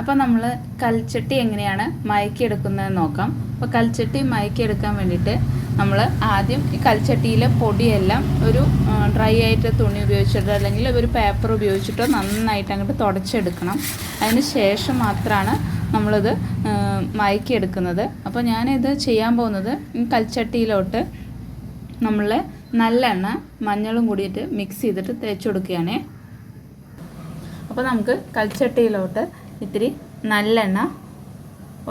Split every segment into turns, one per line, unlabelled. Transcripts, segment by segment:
അപ്പോൾ നമ്മൾ കൽച്ചട്ടി എങ്ങനെയാണ് മയക്കിയെടുക്കുന്നത് നോക്കാം. അപ്പോൾ കൽച്ചട്ടി മയക്കിയെടുക്കാൻ വേണ്ടിയിട്ട് നമ്മൾ ആദ്യം ഈ കൽച്ചട്ടിയിലെ പൊടിയെല്ലാം ഒരു ഡ്രൈ ആയിട്ട് തുണി ഉപയോഗിച്ചിട്ടോ അല്ലെങ്കിൽ ഒരു പേപ്പർ ഉപയോഗിച്ചിട്ടോ നന്നായിട്ട് അങ്ങോട്ട് തുടച്ചെടുക്കണം. അതിന് ശേഷം മാത്രമാണ് നമ്മളിത് മയക്കിയെടുക്കുന്നത്. അപ്പോൾ ഞാനിത് ചെയ്യാൻ പോകുന്നത് കൽച്ചട്ടിയിലോട്ട് നമ്മൾ നല്ലെണ്ണ മഞ്ഞളും കൂടിയിട്ട് മിക്സ് ചെയ്തിട്ട് തേച്ച് കൊടുക്കുകയാണേ. അപ്പോൾ നമുക്ക് കൽച്ചട്ടിയിലോട്ട് ഇത്തിരി നല്ലെണ്ണ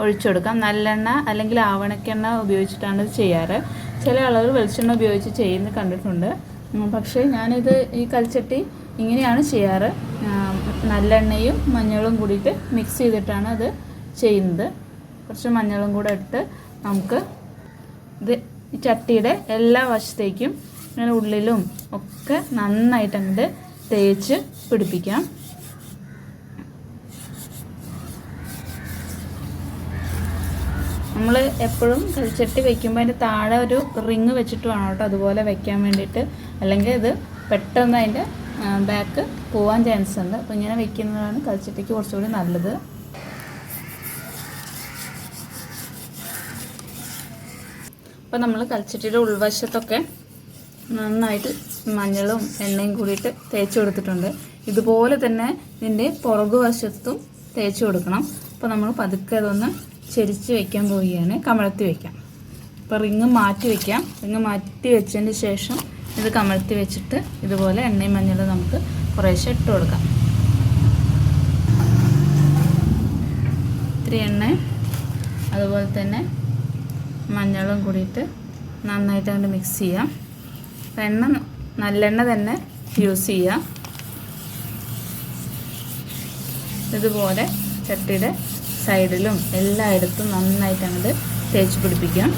ഒഴിച്ചു കൊടുക്കാം. നല്ലെണ്ണ അല്ലെങ്കിൽ ആവണക്കെണ്ണ ഉപയോഗിച്ചിട്ടാണ് ഇത് ചെയ്യാറ്. ചില ആളുകൾ വെളിച്ചെണ്ണ ഉപയോഗിച്ച് ചെയ്യുന്നത് കണ്ടിട്ടുണ്ട്. പക്ഷേ ഞാനിത് ഈ കൽച്ചട്ടി ഇങ്ങനെയാണ് ചെയ്യാറ്. നല്ലെണ്ണയും മഞ്ഞളും കൂടിയിട്ട് മിക്സ് ചെയ്തിട്ടാണ് അത് ചെയ്യുന്നത്. കുറച്ച് മഞ്ഞളും കൂടെ ഇട്ട് നമുക്ക് ഇത് ഈ ചട്ടിയുടെ എല്ലാ വശത്തേക്കും ഇങ്ങനെ ഉള്ളിലും ഒക്കെ നന്നായിട്ട് അങ്ങോട്ട് തേച്ച് പിടിപ്പിക്കാം. നമ്മൾ എപ്പോഴും കൽച്ചട്ടി വെക്കുമ്പോൾ അതിന്റെ താഴെ ഒരു റിങ് വെച്ചിട്ട് വേണം കേട്ടോ അതുപോലെ വെക്കാൻ വേണ്ടിയിട്ട്. അല്ലെങ്കിൽ ഇത് പെട്ടെന്ന് അതിന്റെ ബാക്ക് പോവാൻ ചാൻസ് ഉണ്ട്. അപ്പോൾ ഇങ്ങനെ വെക്കുന്നതാണ് കൽച്ചട്ടിക്ക് കുറച്ചുകൂടി നല്ലത്. അപ്പോൾ നമ്മൾ കൽച്ചട്ടിയുടെ ഉൾവശത്തൊക്കെ നന്നായിട്ട് മഞ്ഞളും എണ്ണയും കൂടിയിട്ട് തേച്ച് കൊടുത്തിട്ടുണ്ട്. ഇതുപോലെ തന്നെ ഇതിന്റെ പുറകു വശത്തും തേച്ച് കൊടുക്കണം. അപ്പോൾ നമ്മൾ പതുക്കെ അതൊന്ന് ചെരിച്ച് വെക്കാൻ പോവുകയാണ്. കമഴ്ത്തി വെക്കാം. അപ്പോൾ റിങ് മാറ്റി വെക്കാം. റിങ് മാറ്റി വെച്ചതിന് ശേഷം ഇത് കമഴ്ത്തി വെച്ചിട്ട് ഇതുപോലെ എണ്ണയും മഞ്ഞളും നമുക്ക് കുറേശ്ശെ ഇട്ട് കൊടുക്കാം. ഇത്തിരി എണ്ണ അതുപോലെ തന്നെ മഞ്ഞളും കൂടിയിട്ട് നന്നായിട്ട് അങ്ങോട്ട് മിക്സ് ചെയ്യാം. എണ്ണ നല്ലെണ്ണ തന്നെ യൂസ് ചെയ്യാം. ഇതുപോലെ ചട്ടിയുടെ സൈഡിലും എല്ലായിടത്തും നന്നായിട്ട് അങ്ങോട്ട് തേച്ച് പിടിപ്പിക്കാം.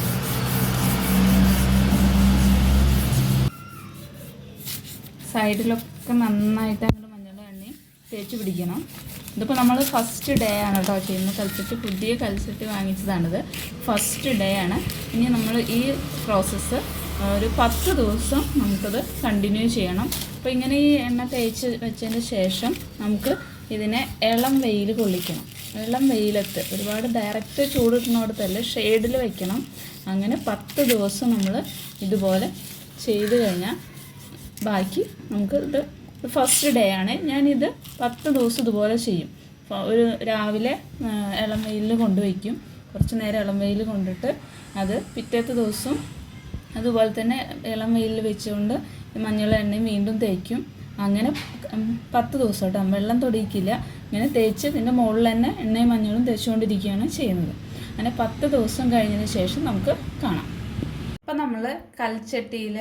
സൈഡിലൊക്കെ നന്നായിട്ട് അങ്ങോട്ട് മഞ്ഞളും എണ്ണയും തേച്ച് പിടിക്കണം. ഇതിപ്പോൾ നമ്മൾ ഫസ്റ്റ് ഡേ ആണ് കേട്ടോ ചെയ്യുന്ന കൽച്ചട്ടി പുതിയ കൽച്ചട്ടി വാങ്ങിച്ചതാണിത്. ഫസ്റ്റ് ഡേ ആണ്. ഇനി നമ്മൾ ഈ പ്രോസസ്സ് ഒരു പത്ത് ദിവസം നമുക്കത് കണ്ടിന്യൂ ചെയ്യണം. അപ്പോൾ ഇങ്ങനെ ഈ എണ്ണ തേച്ച് വെച്ചതിന് ശേഷം നമുക്ക് ഇതിനെ ഇളം വെയിൽ കൊള്ളിക്കണം. ഇളം വെയിലത്ത് ഒരുപാട് ഡയറക്റ്റ് ചൂട് കിട്ടുന്നിടത്തല്ല ഷെയ്ഡിൽ വെക്കണം. അങ്ങനെ പത്ത് ദിവസം നമ്മൾ ഇതുപോലെ ചെയ്ത് കഴിഞ്ഞാൽ ബാക്കി നമുക്ക് ഇത് ഫസ്റ്റ് ഡേ ആണ്. ഞാനിത് പത്ത് ദിവസം ഇതുപോലെ ചെയ്യും. ഒരു രാവിലെ ഇളം വെയിലിൽ കൊണ്ടുവയ്ക്കും കുറച്ച് നേരം ഇളം വെയിൽ കൊണ്ടിട്ട് അത് പിറ്റേത്തെ ദിവസം അതുപോലെ തന്നെ ഇളം വെയിലിൽ വെച്ചുകൊണ്ട് മഞ്ഞൾ എണ്ണയും വീണ്ടും തേക്കും. അങ്ങനെ പത്ത് ദിവസം കേട്ടോ വെള്ളം തൊടിയിക്കില്ല. ഇങ്ങനെ തേച്ച് ഇതിന്റെ മുകളിൽ തന്നെ എണ്ണയും മഞ്ഞളും തേച്ചുകൊണ്ടിരിക്കുകയാണ് ചെയ്യുന്നത്. അങ്ങനെ പത്ത് ദിവസം കഴിഞ്ഞതിന് ശേഷം നമുക്ക് കാണാം. അപ്പം നമ്മൾ കൽച്ചട്ടിയിൽ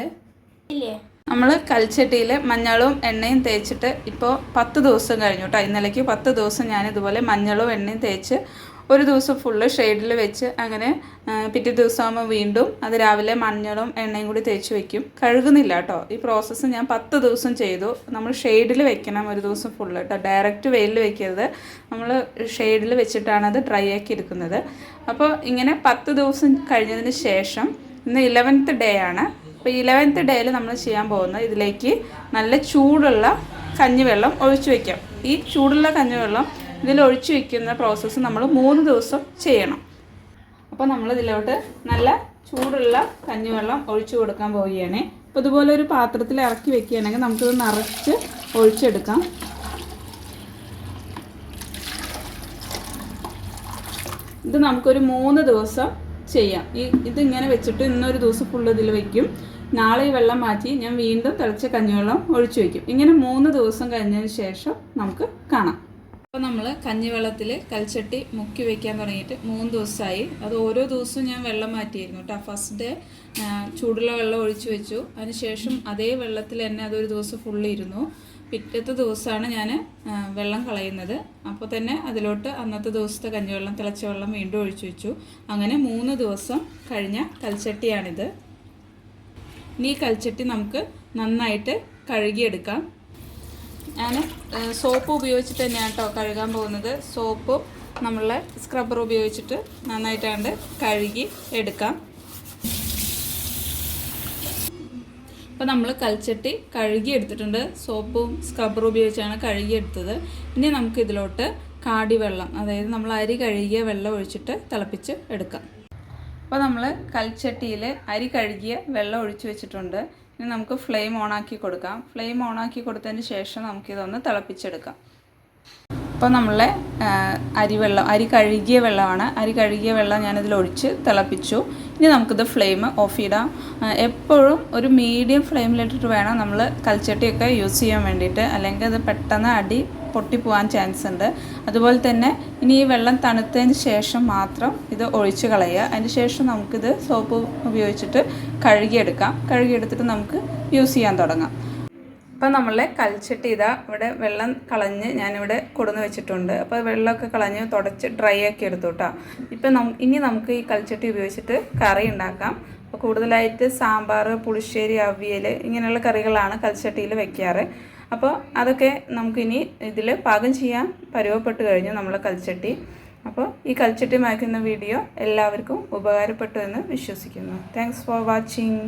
നമ്മൾ കൽച്ചട്ടിയിൽ മഞ്ഞളും എണ്ണയും തേച്ചിട്ട് ഇപ്പോൾ പത്ത് ദിവസം കഴിഞ്ഞു കേട്ടോ. ഇന്നലേക്ക് പത്ത് ദിവസം ഞാൻ ഇതുപോലെ മഞ്ഞളും എണ്ണയും തേച്ച് ഒരു ദിവസം ഫുള്ള് ഷെയ്ഡിൽ വെച്ച് അങ്ങനെ പിറ്റേ ദിവസം ആകുമ്പോൾ വീണ്ടും അത് രാവിലെ മഞ്ഞളും എണ്ണയും കൂടി തേച്ച് വെക്കും. കഴുകുന്നില്ല കേട്ടോ ഈ പ്രോസസ്സ് ഞാൻ പത്ത് ദിവസം ചെയ്തു. നമ്മൾ ഷെയ്ഡിൽ വെക്കണം ഒരു ദിവസം ഫുള്ള് കേട്ടോ ഡയറക്റ്റ് വെയിലിൽ വെക്കരുത്. നമ്മൾ ഷെയ്ഡിൽ വെച്ചിട്ടാണ് അത് ഡ്രൈ ആക്കി എടുക്കുന്നത്. അപ്പോൾ ഇങ്ങനെ പത്ത് ദിവസം കഴിഞ്ഞതിന് ശേഷം ഇന്ന് ഇലവൻത്ത് ഡേ ആണ്. അപ്പോൾ ഇലവൻത്ത് ഡേയിൽ നമ്മൾ ചെയ്യാൻ പോകുന്നത് ഇതിലേക്ക് നല്ല ചൂടുള്ള കഞ്ഞിവെള്ളം ഒഴിച്ചു വയ്ക്കാം ഈ ചൂടുള്ള കഞ്ഞിവെള്ളം ഇതിൽ ഒഴിച്ചു വയ്ക്കുന്ന പ്രോസസ്സ് നമ്മൾ മൂന്ന് ദിവസം ചെയ്യണം. അപ്പോൾ നമ്മൾ ഇതിലോട്ട് നല്ല ചൂടുള്ള കഞ്ഞിവെള്ളം ഒഴിച്ചു കൊടുക്കാൻ പോവുകയാണ്. അപ്പോൾ ഇതുപോലെ ഒരു പാത്രത്തിൽ ഇറക്കി വെക്കുകയാണെങ്കിൽ നമുക്കിത് നിറച്ച് ഒഴിച്ചെടുക്കാം. ഇത് നമുക്കൊരു മൂന്ന് ദിവസം ചെയ്യാം. ഈ ഇതിങ്ങനെ വെച്ചിട്ട് ഇന്നൊരു ദിവസം ഫുള്ള് ഇതിൽ വെക്കും. നാളെ ഈ വെള്ളം മാറ്റി ഞാൻ വീണ്ടും തിളച്ച കഞ്ഞിവെള്ളം ഒഴിച്ചു വയ്ക്കും ഇങ്ങനെ മൂന്ന് ദിവസം കഴിഞ്ഞതിന് ശേഷം നമുക്ക് കാണാം. അപ്പോൾ നമ്മൾ കഞ്ഞിവെള്ളത്തിൽ കൽച്ചട്ടി മുക്കി വെക്കാൻ തുടങ്ങിയിട്ട് മൂന്ന് ദിവസമായി. അത് ഓരോ ദിവസവും ഞാൻ വെള്ളം മാറ്റിയിരുന്നു കേട്ടോ ഫസ്റ്റ് ഡേ ചൂടുള്ള വെള്ളം ഒഴിച്ചു വെച്ചു. അതിനുശേഷം അതേ വെള്ളത്തിൽ തന്നെ അതൊരു ദിവസം ഫുള്ള് ഇരുന്നു. പിറ്റത്തെ ദിവസമാണ് ഞാൻ വെള്ളം കളയുന്നത്. അപ്പോൾ തന്നെ അതിലോട്ട് അന്നത്തെ ദിവസത്തെ കഞ്ഞിവെള്ളം തിളച്ച വെള്ളം വീണ്ടും ഒഴിച്ചു വെച്ചു. അങ്ങനെ മൂന്ന് ദിവസം കഴിഞ്ഞ കൽച്ചട്ടിയാണിത്. ഇനി ഈ കൽച്ചട്ടി നമുക്ക് നന്നായിട്ട് കഴുകിയെടുക്കാം. ഞാൻ സോപ്പ് ഉപയോഗിച്ചിട്ട് തന്നെയാണ് കേട്ടോ കഴുകാൻ പോകുന്നത്. സോപ്പും നമ്മളെ സ്ക്രബ്ബർ ഉപയോഗിച്ചിട്ട് നന്നായിട്ടാണ്ട് കഴുകി എടുക്കാം. അപ്പോൾ നമ്മൾ കൽച്ചട്ടി കഴുകി എടുത്തിട്ടുണ്ട്. സോപ്പും സ്ക്രബ്ബറും ഉപയോഗിച്ചാണ് കഴുകി എടുത്തത്. ഇനി നമുക്ക് ഇതിലോട്ട് കാടി വെള്ളം അതായത് നമ്മൾ അരി കഴുകിയ വെള്ളം ഒഴിച്ചിട്ട് തിളപ്പിച്ച് എടുക്കാം. അപ്പോൾ നമ്മൾ കൽച്ചട്ടിയിൽ അരി കഴുകിയ വെള്ളം ഒഴിച്ചു വെച്ചിട്ടുണ്ട്. ഇനി നമുക്ക് ഫ്ലെയിം ഓണാക്കി കൊടുക്കാം. ഫ്ലെയിം ഓണാക്കി കൊടുത്തതിന് ശേഷം നമുക്കിതൊന്ന് തിളപ്പിച്ചെടുക്കാം. അപ്പോൾ നമ്മളെ അരി അരിവെള്ളം അരി കഴുകിയ വെള്ളമാണ്. അരി കഴുകിയ വെള്ളം ഞാനിതിൽ ഒഴിച്ച് തിളപ്പിച്ചു. ഇനി നമുക്കിത് ഫ്ലെയിം ഓഫ് ചെയ്താം എപ്പോഴും ഒരു മീഡിയം ഫ്ലെയിമിലിട്ടിട്ട് വേണം നമ്മൾ കൽച്ചട്ടിയൊക്കെ യൂസ് ചെയ്യാൻ വേണ്ടിയിട്ട്. അല്ലെങ്കിൽ അത് പെട്ടെന്ന് അടി പൊട്ടിപ്പോവാൻ ചാൻസ് ഉണ്ട്. അതുപോലെ തന്നെ ഇനി ഈ വെള്ളം തണുത്തതിന് ശേഷം മാത്രം ഇത് ഒഴിച്ച് കളയുക. അതിന് ശേഷം നമുക്കിത് സോപ്പ് ഉപയോഗിച്ചിട്ട് കഴുകിയെടുക്കാം. കഴുകിയെടുത്തിട്ട് നമുക്ക് യൂസ് ചെയ്യാൻ തുടങ്ങാം. ഇപ്പം നമ്മളെ കൽച്ചട്ടി ഇതാ ഇവിടെ വെള്ളം കളഞ്ഞ് ഞാനിവിടെ കൊടുന്ന് വെച്ചിട്ടുണ്ട്. അപ്പോൾ വെള്ളമൊക്കെ കളഞ്ഞ് തുടച്ച് ഡ്രൈ ആക്കി എടുത്തു കേട്ടോ ഇപ്പം നം ഇനി നമുക്ക് ഈ കൽച്ചട്ടി ഉപയോഗിച്ചിട്ട് കറി ഉണ്ടാക്കാം. അപ്പോൾ കൂടുതലായിട്ട് സാമ്പാർ പുളിശ്ശേരി അവിയൽ ഇങ്ങനെയുള്ള കറികളാണ് കൽച്ചട്ടിയിൽ വെക്കാറ്. അപ്പോൾ അതൊക്കെ നമുക്കിനി ഇതിൽ പാകം ചെയ്യാൻ പരുവപ്പെട്ട് കഴിഞ്ഞു നമ്മളെ കൽച്ചട്ടി. അപ്പോൾ ഈ കൽച്ചട്ടി മായ്ക്കുന്ന വീഡിയോ എല്ലാവർക്കും ഉപകാരപ്പെട്ടു എന്ന് വിശ്വസിക്കുന്നു. Thanks for watching